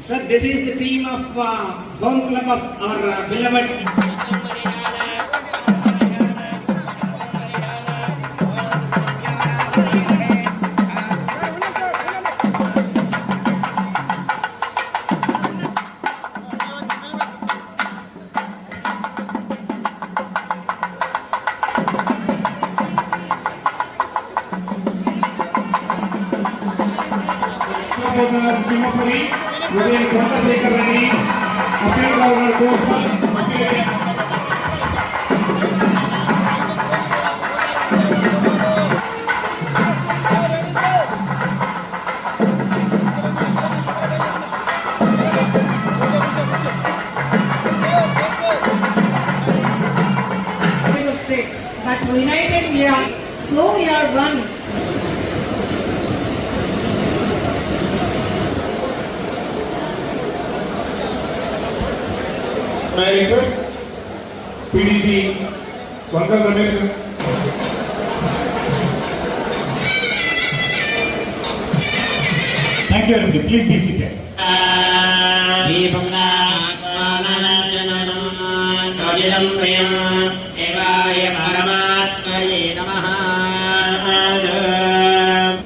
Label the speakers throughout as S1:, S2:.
S1: Sir, this is the team of uh, home club of our uh, beloved
S2: ಮಹಾಬೋಧನ ತಿಮ್ಮಪ್ಪನಿ
S3: Udayan We are united we are, so we are one.
S4: मैं request PDG वंकल Ramesh thank
S1: you Arun please be seated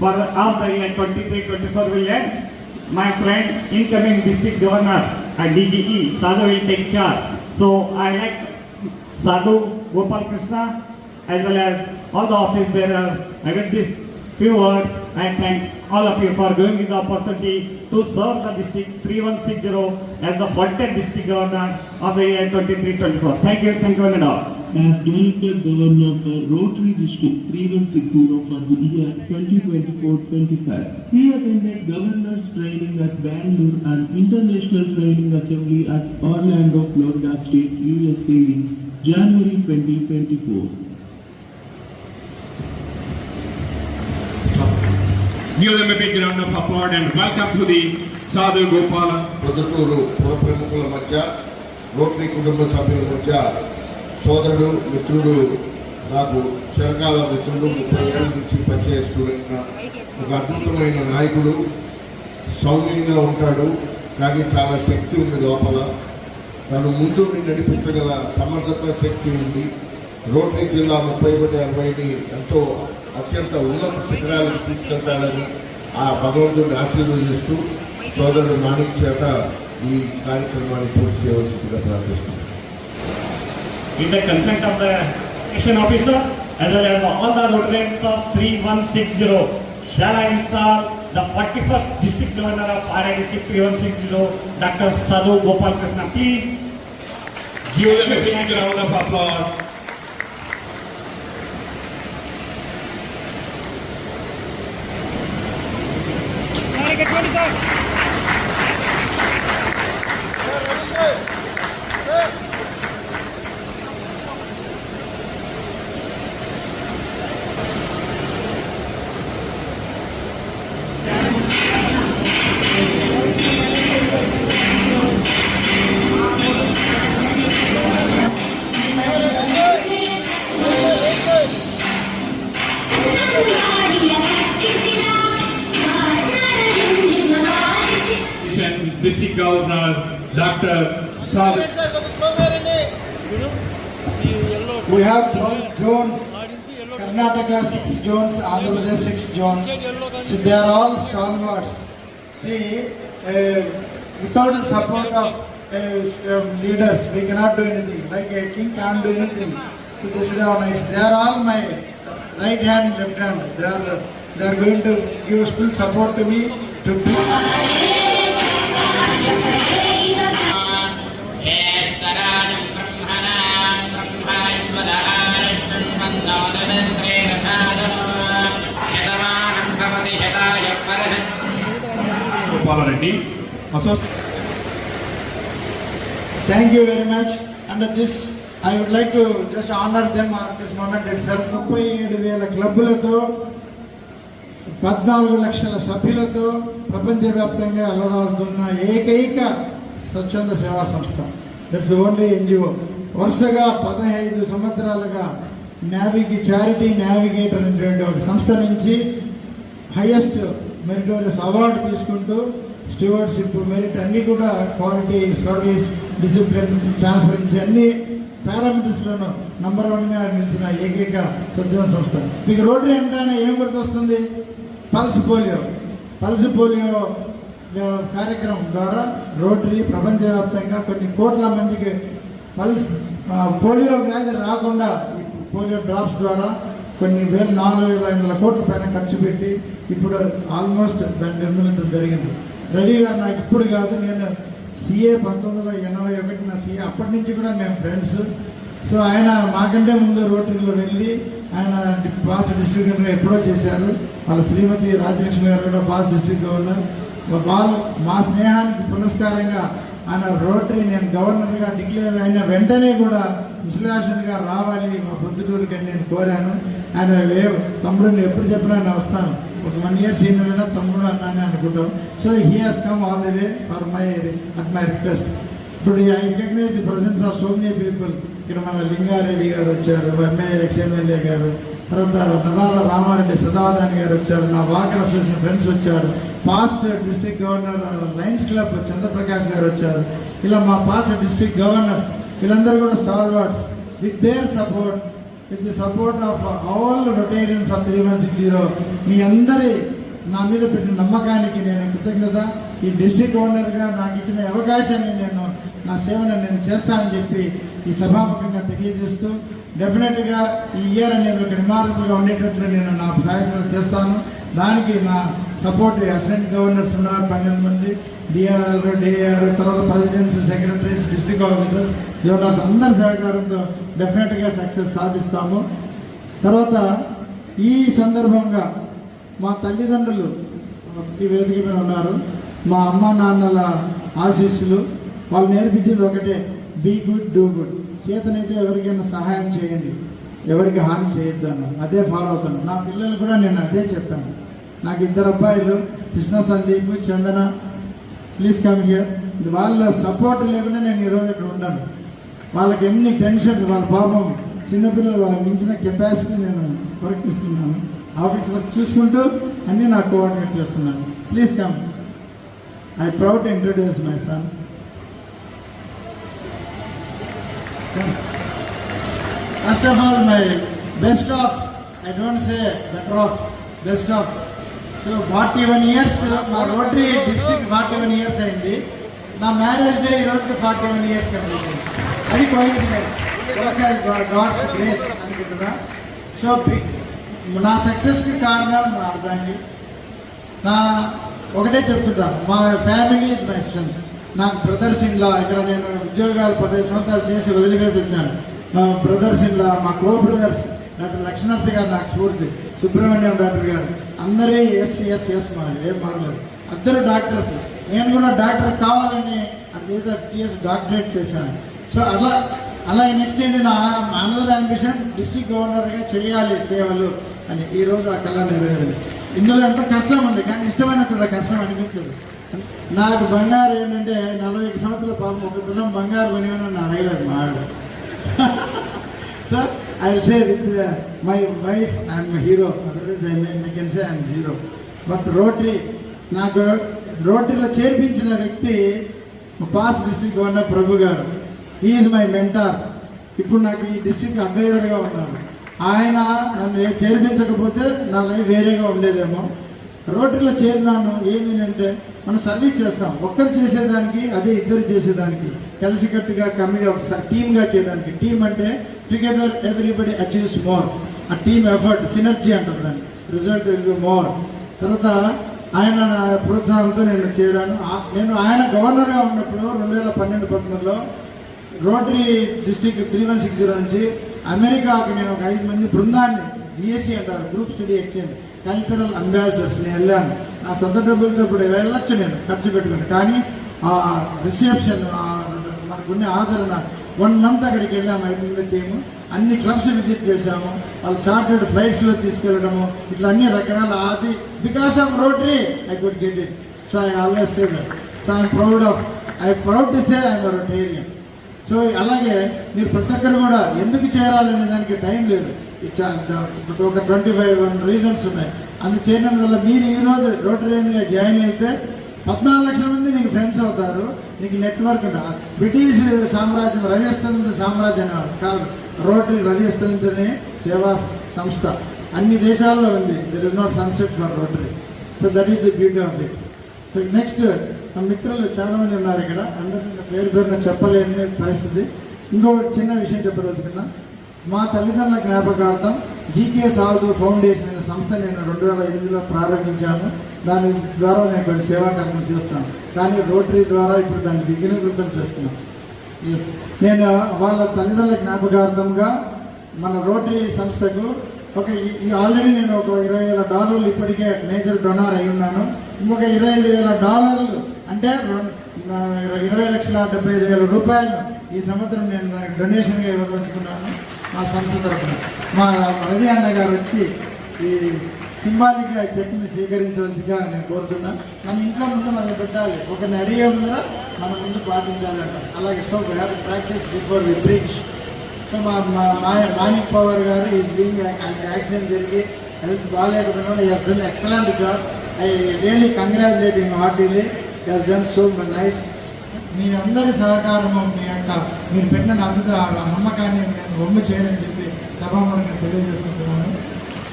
S4: For after year 23-24 will end, my friend, incoming district governor, and DGE, Sadhu will take charge. So I like Sadhu Gopal Krishna as well as all the office bearers. I get these few words. I thank all of you for giving me the opportunity to serve the district 3160 as the 40th district governor of the year 23-24. Thank you, thank you and all
S5: as joint Governor for Rotary District 3160 for the year 2024-25. He attended Governor's Training at Bangalore and International Training Assembly at Orlando, Florida State, USA in January 2024.
S2: Give them a big round of applause and welcome to the Sadhu Gopala.
S6: Pradhuturu, Purapramukhula Macha, Rotary Kudumba Sabhila Macha, సోదరుడు మిత్రుడు నాకు చిరకాల మిత్రుడు ముప్పై ఏళ్ళ నుంచి పనిచేస్తున్న ఒక అద్భుతమైన నాయకుడు. సౌమ్యంగా ఉంటాడు కానీ చాలా శక్తి ఉంది లోపల. తను ముందు నడిపించగల సమర్థత శక్తి ఉంది. రోటరీ జిల్లా ముప్పై ఒకటి అరవైని ఎంతో అత్యంత ఉన్నత శిఖరాలకు తీసుకెళ్తాడని ఆ భగవంతుడిని ఆశీర్వదిస్తూ సోదరుడు మాణిక్ చేత ఈ కార్యక్రమాన్ని పూర్తి చేయవలసిందిగా ప్రార్థిస్తున్నాను.
S4: With the consent of the station officer as well as all the Rotarians of 3160 shall I install the 41st district governor of RI district 3160 Dr. Sadhu Gopal Krishna please
S2: Give them a big round of applause. District Governor Dr. Sadhu.
S7: We have 12 zones, Karnataka 6 zones, Andhra Pradesh 6 zones. So they are all stalwarts. See, uh, without the support of uh, um, leaders, we cannot do anything. Like a king can't do anything. So they should have nice. They are all my right hand, left hand. They are, they are going to give full support to me to be.
S2: Reddy, Associate.
S7: Thank you very much. Under this, I would like to just honor them at this moment itself. ముప్పై ఏడు వేల క్లబ్బులతో పద్నాలుగు లక్షల సభ్యులతో ప్రపంచవ్యాప్తంగా అలరాడుతున్న ఏకైక స్వచ్ఛంద సేవా సంస్థ. దట్స్ ఓన్లీ ఎన్జిఓ వరుసగా పదహైదు సంవత్సరాలుగా నావిగి చారిటీ నావిగేటర్ అనేటువంటి ఒక సంస్థ నుంచి హయ్యెస్ట్ మెరిటోరియస్ అవార్డు తీసుకుంటూ స్టూవర్డ్షిప్ మెరిట్ అన్నీ కూడా క్వాలిటీ సర్వీస్ డిసిప్లిన్ ట్రాన్స్పరెన్సీ అన్ని పారామీటర్స్లోనూ నంబర్ వన్గా నిలిచిన ఏకైక స్వచ్ఛంద సంస్థ. మీకు రోటరీ అంటేనే ఏం గుర్తొస్తుంది? Pulse polio. పల్స్ పోలియో కార్యక్రమం ద్వారా రోటరీ ప్రపంచవ్యాప్తంగా కొన్ని కోట్ల మందికి పల్స్ పోలియో వ్యాధి రాకుండా ఈ పోలియో డ్రాప్స్ ద్వారా కొన్ని వేల నాలుగు వేల ఐదు వందల కోట్ల పైన ఖర్చు పెట్టి ఇప్పుడు ఆల్మోస్ట్ దాన్ని నిర్మూలించడం జరిగింది. రవి గారు నాకు ఇప్పుడు కాదు నేను సిఏ పంతొమ్మిది వందల ఎనభై ఒకటి నా సిఏ. అప్పటి నుంచి కూడా మేము ఫ్రెండ్స్ సో ఆయన మాకంటే ముందు రోటరీలో వెళ్ళి ఆయన పాస్ డిస్ట్రిక్ట్ గవర్నర్ ఎప్పుడో చేశారు. వాళ్ళ శ్రీమతి రాజలక్ష్మి గారు కూడా పాస్ డిస్ట్రిక్ట్ గవర్నర్. వాళ్ళు మా స్నేహానికి పురస్కారంగా ఆయన రోటరీ నేను గవర్నర్గా డిక్లేర్ అయిన వెంటనే కూడా విశ్లేషణగా రావాలి మా పొద్దుటూరుకి అని నేను కోరాను. ఆయన ఏ తమ్ముడు ఎప్పుడు చెప్పినా నేను వస్తాను. ఒక వన్ ఇయర్ సీనియర్ అయినా తమ్ముడు అన్నానే అనుకుంటాం. So he has come all the way for my at my request ఇప్పుడు I recognise the presence of so many people ఇక్కడ మన లింగారెడ్డి గారు వచ్చారు ఎమ్మెల్యే ఎమ్మెల్యే గారు తర్వాత నరాల రామారెడ్డి సదావధాని గారు వచ్చారు నా వాకర్ అసోసియేషన్ ఫ్రెండ్స్ వచ్చారు past district governor lions club Chandraprakash garu వచ్చారు. ఇలా మా పాస్ట్ డిస్ట్రిక్ట్ గవర్నర్స్ వీళ్ళందరూ కూడా stalwarts with their support with the support of all Rotarians of three one six zero మీ అందరి నా మీద పెట్టిన నమ్మకానికి నేను కృతజ్ఞత. ఈ డిస్ట్రిక్ట్ గవర్నర్గా నాకు ఇచ్చిన అవకాశాన్ని నేను నా సేవను నేను చేస్తానని చెప్పి ఈ సభాముఖంగా తెలియజేస్తూ డెఫినెట్గా ఈ ఇయర్ అనేది ఒక రిమార్కబుల్గా ఉండేటట్లు నేను నా సహాయం చేస్తాను. దానికి నా సపోర్ట్ అసిస్టెంట్ గవర్నర్స్ ఉన్నారు పన్నెండు మంది డిఆర్ డిఆర్ తర్వాత presidents secretaries district officers zoners అందరి సహకారంతో డెఫినెట్గా సక్సెస్ సాధిస్తాము. తర్వాత ఈ సందర్భంగా మా తల్లిదండ్రులు ఈ వేదిక మీద ఉన్నారు. మా అమ్మ నాన్నల ఆశీస్సులు. వాళ్ళు నేర్పించేది ఒకటే బీ గుడ్ డూ గుడ్. చేతనైతే ఎవరికైనా సహాయం చేయండి. ఎవరికి హాని చేయొద్దు అదే ఫాలో అవుతాను. నా పిల్లలు కూడా నేను అదే చెప్పాను నాకు ఇద్దరు అబ్బాయిలు Krishna Sandeep Chandana please come here వాళ్ళ సపోర్ట్ లేకుండా నేను ఈరోజు ఇక్కడ ఉండను వాళ్ళకి ఎన్ని టెన్షన్స్ వాళ్ళ పాపం. చిన్నపిల్లలు వాళ్ళకి మించిన కెపాసిటీ నేను వర్క్ ఇస్తున్నాను ఆఫీస్ వర్క్ చూసుకుంటూ అన్నీ నాకు కోఆర్డినేట్ చేస్తున్నాను. Please come I proud to introduce my son first of all my best of I don't say better of best of so forty one years మా Rotary district forty one years అయింది. నా marriage day ఈ రోజుకి forty one years complete అది coincidence God's grace అనుకుంటున్నా. So నా సక్సెస్కి కారణం నా అర్థాన్ని. నా ఒకటే చెప్తుంటా. మా ఫ్యామిలీ ఇస్ మై స్ట్రెంత్ నాకు బ్రదర్స్ ఇన్లా ఇక్కడ నేను ఉద్యోగాలు పదిహేను సంవత్సరాలు చేసి వదిలివేసి వచ్చాను. మా బ్రదర్స్ ఇన్లా మా కో బ్రదర్స్ డాక్టర్ లక్ష్మణర్స్ గారు నాకు స్ఫూర్తి సుబ్రహ్మణ్యం డాక్టర్ గారు అందరి ఎస్ ఎస్ ఎస్ మా ఏం మారలేదు అందరూ డాక్టర్స్ నేను కూడా డాక్టర్ కావాలని at age of fifty years doctorate చేశాను. సో అలా అలా నెక్స్ట్ ఏంటి నా అనదర్ అంబిషన్ డిస్ట్రిక్ట్ గవర్నర్గా చేయాలి సేవలు అని ఈ రోజు ఆ కళ నెరవేరింది. ఇందులో ఎంత కష్టం ఉంది కానీ ఇష్టమైన చోట కష్టం అనిపించదు. నాకు బంగారు ఏంటంటే నలభై ఐదు సంవత్సరాల పాపం ఒక పిల్లం బంగారు కొనివని నా రైలు మా ఆవిడ. So I say with my wife I'm hero otherwise I I can say I'm hero but Rotary నాకు రోటరీలో చేర్పించిన వ్యక్తి పాస్ డిస్ట్రిక్ట్ గవర్నర్ ప్రభు గారు. ఈజ్ మై మెంటార్ ఇప్పుడు నాకు ఈ డిస్ట్రిక్ట్ అడ్వైజర్గా ఉన్నారు. ఆయన నన్ను ఏ- చేర్పించకపోతే నా లైఫ్ వేరేగా ఉండేదేమో. రోటరీలో చేరినాను ఏమి మనం సర్వీస్ చేస్తాం. ఒక్కరు చేసేదానికి అదే ఇద్దరు చేసేదానికి. కలిసికట్టుగా కమ్మిగా ఒకసారి టీమ్గా చేయడానికి. టీమ్ అంటే టుగెదర్ ఎవ్రీబడి అచీవ్స్ మోర్ ఆ టీమ్ ఎఫర్ట్ సినర్జీ అంటారు దాన్ని. రిజల్ట్ విల్ బి మోర్ తర్వాత ఆయన ప్రోత్సాహంతో నేను చేరాను. నేను ఆయన గవర్నర్గా ఉన్నప్పుడు రెండు వేల పన్నెండు పంతొమ్మిదిలో Rotary district three one six zero నుంచి అమెరికాకి నేను ఒక ఐదు మంది బృందాన్ని బిఎస్సి అంటారు group study exchange cultural ambassadors నేను వెళ్ళాను. నా సొంత డబ్బులతో ఇప్పుడు వెళ్ళొచ్చు నేను ఖర్చు పెట్టుకుని. కానీ ఆ రిసెప్షన్ మనకున్న ఆదరణ వన్ మంత్ అక్కడికి వెళ్ళాము ఐదు టీము అన్ని క్లబ్స్ విజిట్ చేశాము. వాళ్ళు చార్టెడ్ ఫ్లైట్స్లో తీసుకెళ్ళడము. ఇట్లా అన్ని రకరకాల అది because of Rotary I could get it so I always say that so I'm proud of I proud to say I'm Rotarian so అలాగే మీరు ప్రతి ఒక్కరు కూడా ఎందుకు చేరాలనే దానికి టైం లేదు. ఒక ట్వంటీ ఫైవ్ రీజన్స్ ఉన్నాయి. అది చేయడం వల్ల మీరు ఈరోజు రోటరీగా జాయిన్ అయితే పద్నాలుగు లక్షల మంది నీకు ఫ్రెండ్స్ అవుతారు. నీకు నెట్వర్క్ ఉంటుంది. బ్రిటిష్ సామ్రాజ్యం రవిస్తరించిన సామ్రాజ్యం కాదు. రోటరీ రవిస్తరించని సేవా సంస్థ. అన్ని దేశాల్లో ఉంది. There is not sunset for Rotary so that is the beauty of it so next మా మిత్రులు చాలామంది ఉన్నారు ఇక్కడ. అందరికీ పేరు పేరున చెప్పలేని పరిస్థితి. ఇంకో చిన్న విషయం చెప్పదలుచుకున్నా. మా తల్లిదండ్రుల జ్ఞాపకార్థం జీకే సాధు ఫౌండేషన్ అనే సంస్థ నేను రెండు వేల ఎనిమిదిలో ప్రారంభించాను. దాని ద్వారా నేను కొన్ని సేవా కార్యక్రమం చేస్తాను కానీ రోటరీ ద్వారా ఇప్పుడు దాన్ని విఘ్నీకృతం చేస్తున్నాను. నేను వాళ్ళ తల్లిదండ్రుల జ్ఞాపకార్థంగా మన రోటరీ సంస్థకు ఒక ఈ- ఆల్రెడీ నేను ఒక ఇరవై వేల డాలర్లు ఇప్పటికే మేజర్ డొనార్ అయి ఉన్నాను. ఇంకొక ఇరవై ఐదు వేల డాలర్లు అంటే ఇరవై లక్షల డెబ్బై ఐదు వేల రూపాయలు ఈ సంవత్సరం నేను దానికి డొనేషన్గా ఇవ్వదలుచుకున్నాను. మా సంస్థ తరఫున మా రవి అన్న గారు వచ్చి ఈ సింబాలిక్గా చెట్టుని స్వీకరించవలసిగా నేను కోరుతున్నాను మన ఇంట్లో ముందు మనం పెట్టాలి. ఒకరిని అడిగే ముందర మన ముందు పాటించాలంట అలాగే so we have practice before we bridge so మా మా మా- మాణిక్ పవర్ గారు ఈజ్ బీయింగ్ యాక్సిడెంట్ జరిగి హెల్త్ బాగాలేకపోయినా ఈ he's done excellent job I really congratulating heartily he's done so nice మీ అందరి సహకారము మీ యొక్క మీరు పెట్టిన నమ్మక ఆ నమ్మకాన్ని నేను ఒమ్ము చేయనని చెప్పి సభాముఖంగా తెలియజేసుకుంటున్నాను.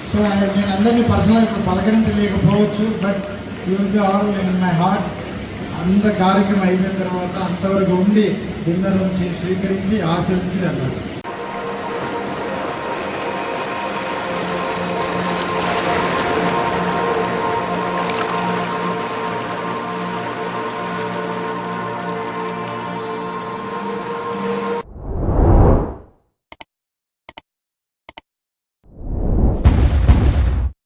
S7: సో నేను అందరినీ పర్సనల్ ఇప్పుడు పలకరించలేకపోవచ్చు but you will be all in my heart అంత కార్యక్రమం అయిపోయిన తర్వాత అంతవరకు ఉండి డిన్నర్ నుంచి స్వీకరించి ఆశ్రయించి వెళ్ళాలి.